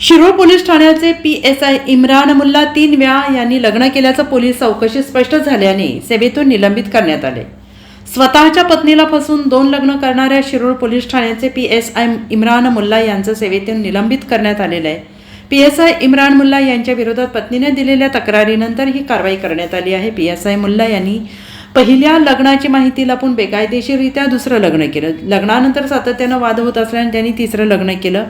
Shirol police ठाण्याचे P S I Imran Mulla तीन वेळा यांनी लग्न केल्याचं पोलीस चौकशी स्पष्ट झाल्याने सेवेतून निलंबित करण्यात आले. स्वतःच्या पत्नीला फसून दोन लग्न करणाऱ्या शिरोळ पोलीस ठाण्याचे P S I Imran Mulla यांचं सेवेतून निलंबित करण्यात आलेलं आहे. P S I Imran Mulla यांच्या विरोधात पत्नीने दिलेल्या तक्रारीनंतर ही कारवाई करण्यात आली आहे. पी एस आय मुल्ला यांनी पहिल्या लग्नाची माहिती लपून बेकायदेशीररित्या दुसरं लग्न केलं. लग्नानंतर सातत्यानं वाद होत असल्याने त्यांनी तिसरं लग्न केलं.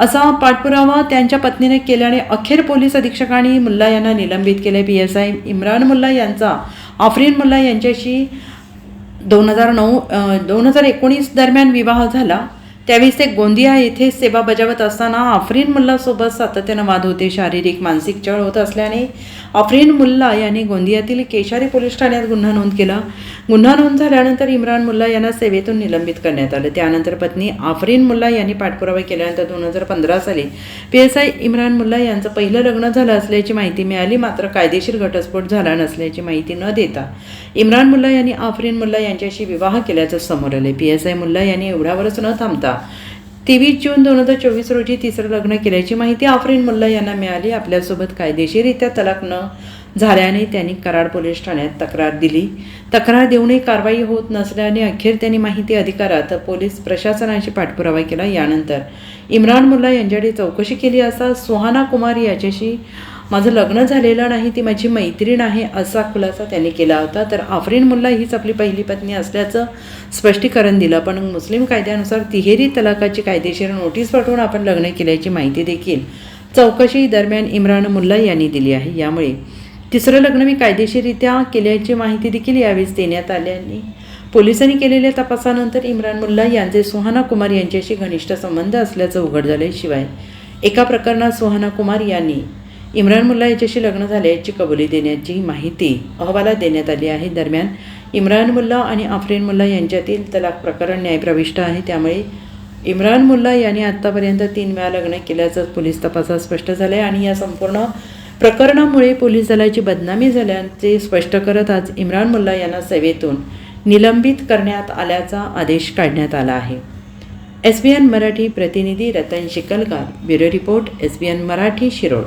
असा पाठपुरावा त्यांच्या पत्नीने केल्याने अखेर पोलीस अधीक्षकांनी मुल्ला यांना निलंबित केले. P S I Imran Mulla यांचा आफरीन मुल्ला यांच्याशी दोन हजार नऊ दोन हजार एकोणीस दरम्यान विवाह झाला. त्यावेळी ते गोंदिया येथे सेवा बजावत असताना आफरीन मुल्लासोबत सातत्यानं वाद होते. शारीरिक मानसिक छळ होत असल्याने आफरीन मुल्ला यांनी गोंदियातील केशारी पोलीस ठाण्यात गुन्हा नोंद केला. गुन्हा नोंद झाल्यानंतर इम्रान मुल्ला यांना सेवेतून निलंबित करण्यात आलं. त्यानंतर पत्नी आफरीन मुल्ला यांनी पाठपुरावा केल्यानंतर दोन हजार पंधरा साली P S I Imran Mulla यांचं पहिलं लग्न झालं असल्याची माहिती मिळाली. मात्र कायदेशीर घटस्फोट झाला नसल्याची माहिती न देता इम्रान मुल्ला यांनी आफरीन मुल्ला यांच्याशी विवाह केल्याचं समोर आले पी एस आय मुल्ला यांनी एवढ्यावरच न थांबता तेवीस जून दोन हजार चोवीस रोजी तिसरं लग्न केल्याची माहिती आफरीन मुल्ला यांना मिळाली. आपल्यासोबत कायदेशीररित्या तलाक न झाल्याने त्यांनी कराड पोलीस ठाण्यात तक्रार दिली. तक्रार देऊनही कारवाई होत नसल्याने अखेर त्यांनी माहिती अधिकारात पोलीस प्रशासनाशी पाठपुरावा केला. यानंतर इम्रान मुल्ला यांच्याकडे चौकशी केली असता सुहाना कुमार याच्याशी माझं लग्न झालेलं नाही ती माझी मैत्रीण आहे असा खुलासा त्यांनी केला होता. तर आफरीन मुल्ला हीच आपली पहिली पत्नी असल्याचं स्पष्टीकरण दिलं. पण मुस्लिम कायद्यानुसार तिहेरी तलाकाची कायदेशीर नोटीस पाठवून आपण लग्न केल्याची माहिती देखील चौकशी दरम्यान इम्रान मुल्ला यांनी दिली आहे. यामुळे तिसरं लग्न मी कायदेशीररित्या केल्याची माहिती देखील यावेळेस देण्यात आल्याने पोलिसांनी केलेल्या तपासानंतर इम्रान मुल्ला यांचे सुहाना कुमार यांच्याशी घनिष्ठ संबंध असल्याचं उघड झाल्याशिवाय एका प्रकरणात सुहाना कुमार यांनी इम्रान मुल्ला याच्याशी लग्न झाल्याची कबुली देण्याची माहिती अहवालात देण्यात आली आहे. दरम्यान इम्रान मुल्ला आणि आफ्रिन मुल्ला यांच्यातील तलाक प्रकरण न्यायप्रविष्ट आहे. त्यामुळे इम्रान मुल्ला यांनी आत्तापर्यंत तीन वेळा लग्न केल्याचं पोलीस तपासात स्पष्ट झालं आहे आणि या संपूर्ण प्रकरणामुळे पोलीस दलाची बदनामी झाल्याचे स्पष्ट करत आज इम्रान मुल्ला यांना सेवेतून निलंबित करण्यात आल्याचा आदेश काढण्यात आला आहे. एस बी एन मराठी प्रतिनिधी Ratan Shikalgar bureau report S B N Marathi Shirol.